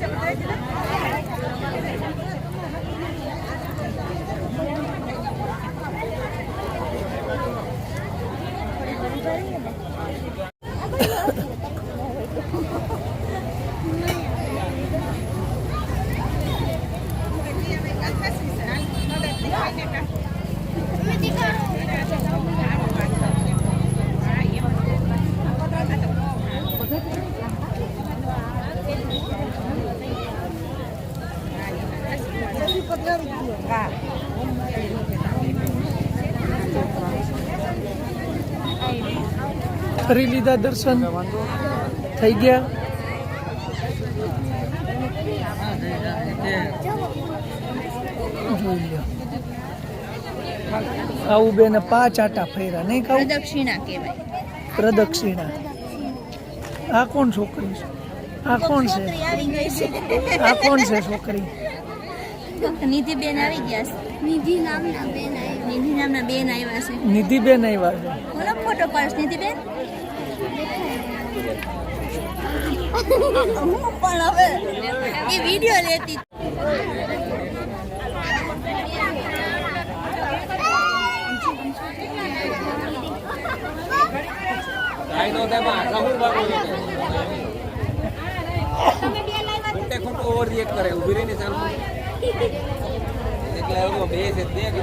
chậm thế chứ કરી લીધા દર્શન? થઈ ગયા? આવું બેને પાંચ આટા ફેર્યા નહીં કહું પ્રદક્ષિણા કહેવાય. પ્રદક્ષિણા. આ કોણ છોકરી છે? આ કોણ છે? આવી ગઈ છે. આ કોણ છે છોકરી? નિધિબેન આવી ગયા છે. નિધિ નામના બેન નિધિ નામના બેન આવ્યા છે. નિધિબેન આવ્યા છે. ફોટો પાડશ નિધિ બેન હું પણ હવે એ વિડિયો લેતી ખોટું ઓવર રિએક્ટ કરે ઊભી રહીને ચાલુ એટલે બે છે બે કે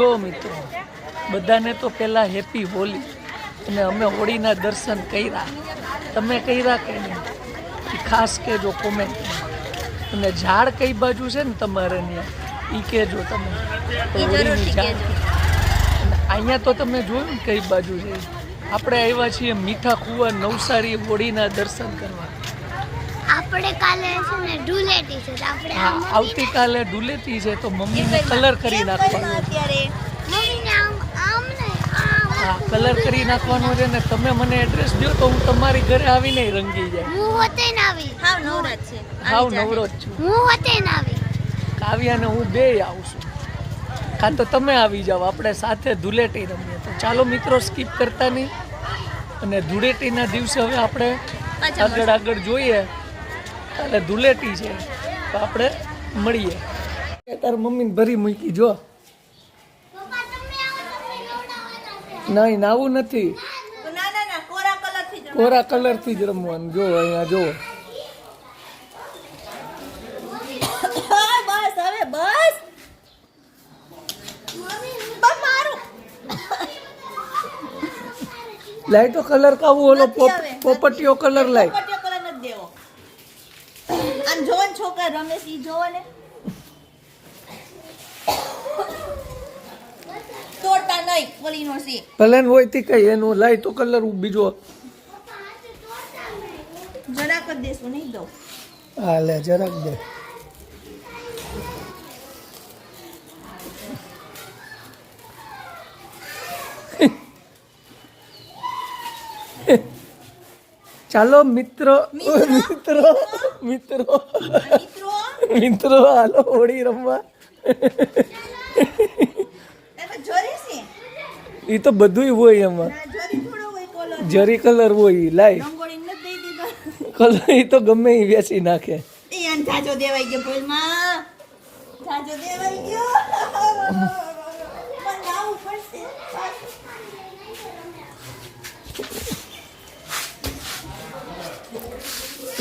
જો મિત્રો બધાને તો પહેલાં હેપી હોલી અને અમે હોળીના દર્શન કર્યા. તમે કર્યા કે નહીં? એ ખાસ કહેજો કોમેન્ટ અને ઝાડ કઈ બાજુ છે ને તમારે ત્યાં? એ કહેજો તમે. હોળીની ઝાડ. અને અહીંયા તો તમે જોયું ને કઈ બાજુ છે આપણે આવ્યા છીએ મીઠા કુવા નવસારી હોળીના દર્શન કરવા. આપણે કાલે છે ને ધૂળેટી છે આપણે હા આવતીકાલે ડુલેતી છે તો મમ્મીને કલર કરી નાખવાનો? અત્યારે? મમ્મીને આમ આમ ને હા કલર કરી નાખવાનો છે ને તમે મને એડ્રેસ દો તો હું તમારી ઘરે આવીને રંગી જાય. હું હોતે ન આવી. હા નવરો છે. હાવ નવરો જ છું. હું હોતે ન આવી. કાવ્યાને હું બે આવું છું. કાં તો તમે આવી જાઓ આપણે સાથે ધૂળેટી રમીએ. તો ચાલો મિત્રો સ્કીપ કરતા નહીં. અને ધૂળેટીના દિવસે હવે આપણે આગળ આગળ જોઈએ. એટલે ધૂલેટી છે. તો આપણે મળીએ. તાર મમ્મીને ભરી મૂકી જો. નહીં નાવું નથી. કોરા કલરથી જ રમવાનું. જો અહીંયા જો. બસ લાઈટો કલર કાવું ઓલો પોપટીઓ કલર લાઈટ ઈ જોવો ને તોડતા નહીં ઓલીનો સી પલેન હોય તી કઈ એનો લાય તો કલર બીજો. જરાક જ દેશું નહીં દઉં. હા લે જરાક દે. ચાલો મિત્રો. મિત્રો? મિત્રો. મિત્રો હાલો હોળી રમવા. એ તો બધું હોય એમાં. જરી કલર હોય લાઈ કલર એ તો ગમે એ વેચી નાખે.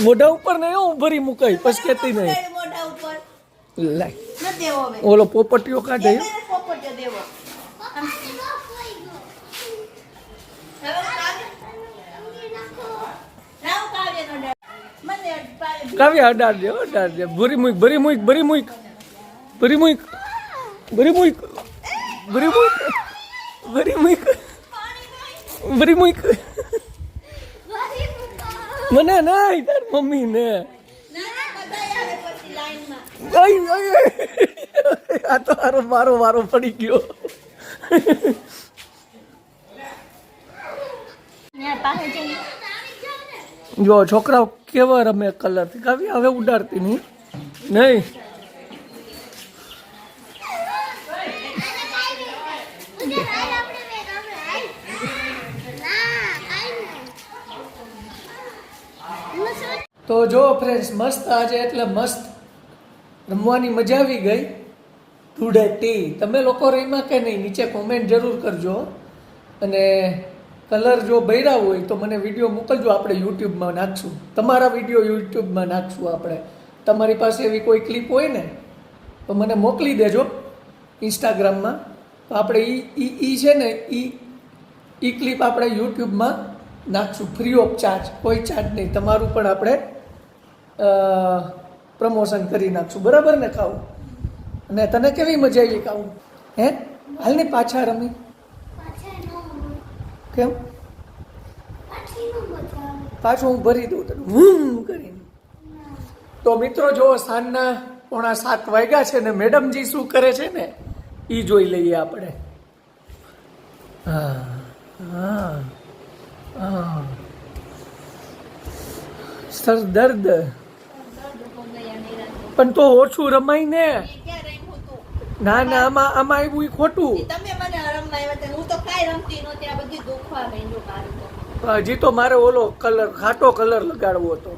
મોઢા ઉપર નહીં ઉભરી મુકાય પછી કેતી નહીં લાય ઓલો પોપટીઓ કાઢે કાવ્ય? અડાર દે અડાર અડાડજે ભરી મુઈક ભરી મુઈક ભરી મુઈક. ભરી મુઈક. ભરી મુઈક. ભરી મુઈક. ભરી મુઈક. ભરી મુઈક. મને ના તાર મમ્મી ના, આ તો મારો વારો પડી ગયો. જો, છોકરાઓ કેવા રમે કલરથી કાવ્ય હવે ઉડાડતી નહીં. નહીં. તો જો ફ્રેન્ડ્સ મસ્ત આજે એટલે મસ્ત રમવાની મજા આવી ગઈ. ધૂળેટી તમે લોકો રમ્યા કે નહીં? નીચે કોમેન્ટ જરૂર કરજો. અને કલર જો બૈરા હોય તો મને વીડિયો મોકલજો. આપણે યુટ્યુબમાં નાખશું. તમારા વીડિયો યુટ્યુબમાં નાખશું આપણે. તમારી પાસે એવી કોઈ ક્લિપ હોય ને, તો મને મોકલી દેજો ઇન્સ્ટાગ્રામમાં તો આપણે એ ઈ છે ને, ઈ ઈ ક્લિપ આપણે યુટ્યુબમાં નાખશું. ફ્રી ઓફ ચાર્જ કોઈ ચાર્જ નહીં. તમારું પણ આપણે પ્રમોશન કરી નાખશું. બરાબર ને ખાવું? અને તને કેવી મજા આવી ખાવું? હે? હાલ ને પાછા રમી? કેમ? પાછી હું ભરી દઉં તને. હમ કરીને. તો મિત્રો જો સાંજના પોણા સાત વાગ્યા છે ને મેડમજી શું કરે છે ને એ જોઈ લઈએ આપણે. હા હા હા. સર દર્દ. પણ તો ઓછું રમાય ને. ના ના આમાં આમાં આવ્યું ખોટું. તમે મને રમવા હું તો કાંઈ રમતી નહોતી આ બધી દુખવા માંડ્યું હજી તો મારે ઓલો કલર ખાટો કલર લગાડવો હતો.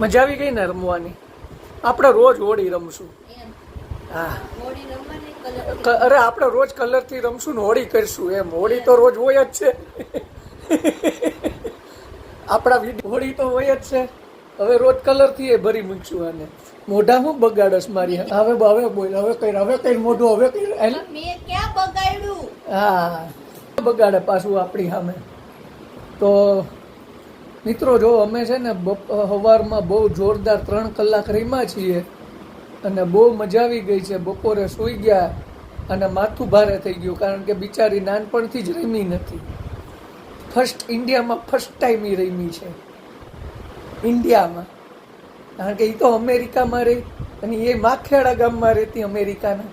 મજા આવી ગઈ ને રમવાની? આપણે રોજ હોળી રમશું. હા. અરે આપણે રોજ કલરથી રમશું ને હોળી કરશું એમ. હોળી તો રોજ હોય જ છે. આપણા હોળી તો હોય જ છે. હવે રોજ કલરથી એ ભરી મૂકશું આને. મોઢા હું બગાડસ મારી. હવે હવે બોલ હવે કઈ હવે કઈ મોઢું હવે કઈ હાલ. મેં ક્યાં બગાડ્યું? હા બગાડે પાછું આપણી સામે. તો મિત્રો જો અમે છે ને સવારમાં બહુ જોરદાર ત્રણ કલાક રમ્યા છીએ અને બહુ મજા આવી ગઈ છે. બપોરે સૂઈ ગયા અને માથું ભારે થઈ ગયું કારણ કે બિચારી નાનપણથી જ રમી નથી. ફર્સ્ટ ઇન્ડિયામાં ફર્સ્ટ ટાઈમ એ રમી છે. ઇન્ડિયામાં કારણ કે એ તો અમેરિકામાં રહી અને એ માખેડા ગામમાં રહેતી અમેરિકાના.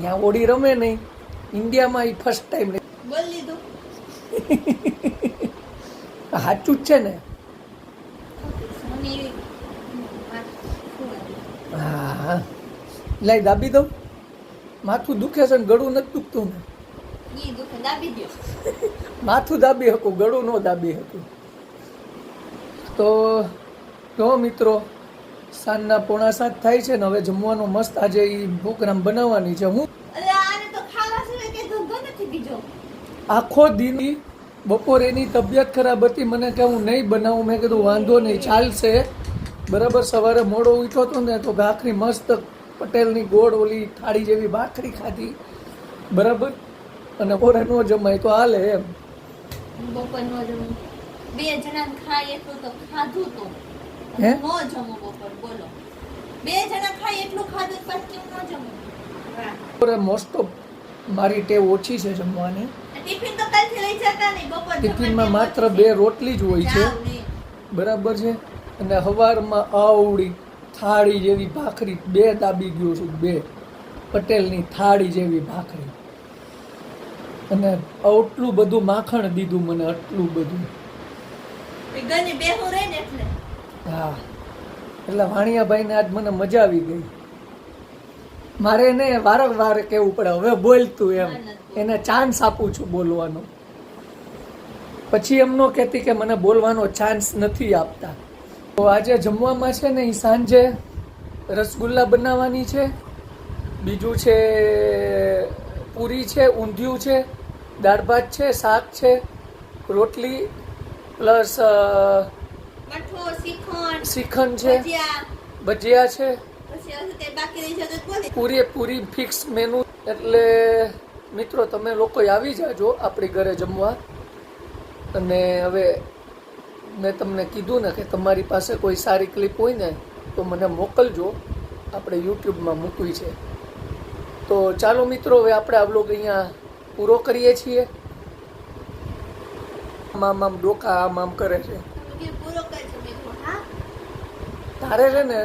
ત્યાં ઓડી રમે નહીં. ઇન્ડિયામાં એ ફર્સ્ટ ટાઈમ બોલ લીધું. સાચું જ છે ને. હા. લઈ દાબી દઉં. માથું દુખે છે ને ગળું નથી દુખતું ને. માથું દાબી શકું ગળું ન દાબી શકું. તો જો મિત્રો સાંજના પોણા સાત થાય છે ને હવે જમવાનું મસ્ત આજે એ પ્રોગ્રામ બનાવવાની છે. હું આખો દિન બપોરે એની તબિયત ખરાબ હતી. મને કે હું નહીં બનાવું. મેં કીધું વાંધો નહીં ચાલશે. બરાબર સવારે મોડો ઉઠો હતો ને તો ભાખરી મસ્ત પટેલની ગોળ ઓલી થાળી જેવી ભાખરી ખાધી. બરાબર? અને પોરે ન જમાય તો હાલે એમ. બપોર નો જમું બે જણા ખાય એટલું તો ખાધું તો. હે? નો જમું બપોર બોલો. બે જણા ખાય એટલું ખાધું પછી ન જમું? બપોરે મોસ્ટ ઓફ મારી ટેવ ઓછી છે જમવાની. ટિફિન તો કાલથી લઈ જતા નહીં બપોર ટિફિનમાં માત્ર બે રોટલી જ હોય છે. બરાબર છે? અને સવારમાં આવડી થાળી જેવી ભાખરી બે દાબી ગયો છું બે. પટેલની થાળી જેવી ભાખરી. અને આટલું બધું માખણ દીધું મને આટલું બધું. બે હું રહે ને એટલે. હા. એટલે વાણિયાભાઈને આજ મને મજા આવી ગઈ. મારે એને વારંવાર કહેવું પડે હવે બોલ તું એમ. એને ચાન્સ આપું છું બોલવાનો. પછી એમ નો કહેતી કે મને બોલવાનો ચાન્સ નથી આપતા. તો આજે જમવામાં છે ને એ સાંજે રસગુલ્લા બનાવવાની છે. બીજું છે પૂરી છે ઊંધિયું છે દાળ ભાત છે શાક છે રોટલી પ્લસ શ્રીખંડ છે? ભજીયા. છે? પૂરી પૂરેપૂરી ફિક્સ મેનુ એટલે મિત્રો તમે લોકો આવી જાજો આપણી ઘરે જમવા. અને હવે મેં તમને કીધું ને કે તમારી પાસે કોઈ સારી ક્લિપ હોય ને તો મને મોકલજો. આપણે યુટ્યુબમાં મૂકવી છે. તો ચાલો મિત્રો હવે આપણે આ બ્લોગ અહીંયા પૂરો કરીએ છીએ. આમ આમ ડોકા આમ આમ કરે છે કે પૂરો કરજો મેં કીધું, હા તારે છે ને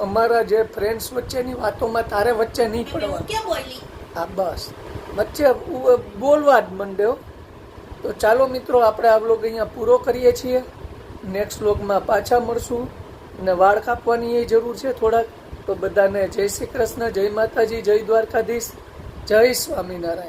અમારા જે ફ્રેન્ડ્સ વચ્ચેની વાતોમાં તારે વચ્ચે નહીં પડવાનું. હું બસ. વચ્ચે બોલવા જ મંડ્યો તો ચાલો મિત્રો આપણે આ બ્લોગ અહીંયા પૂરો કરીએ છીએ. નેક્સ્ટ બ્લોગમાં પાછા મળશું. અને વાળ કાપવાની એ જરૂર છે થોડાક. તો બધાને જય શ્રી કૃષ્ણ જય માતાજી જય દ્વારકાધીશ. જય સ્વામિનારાયણ.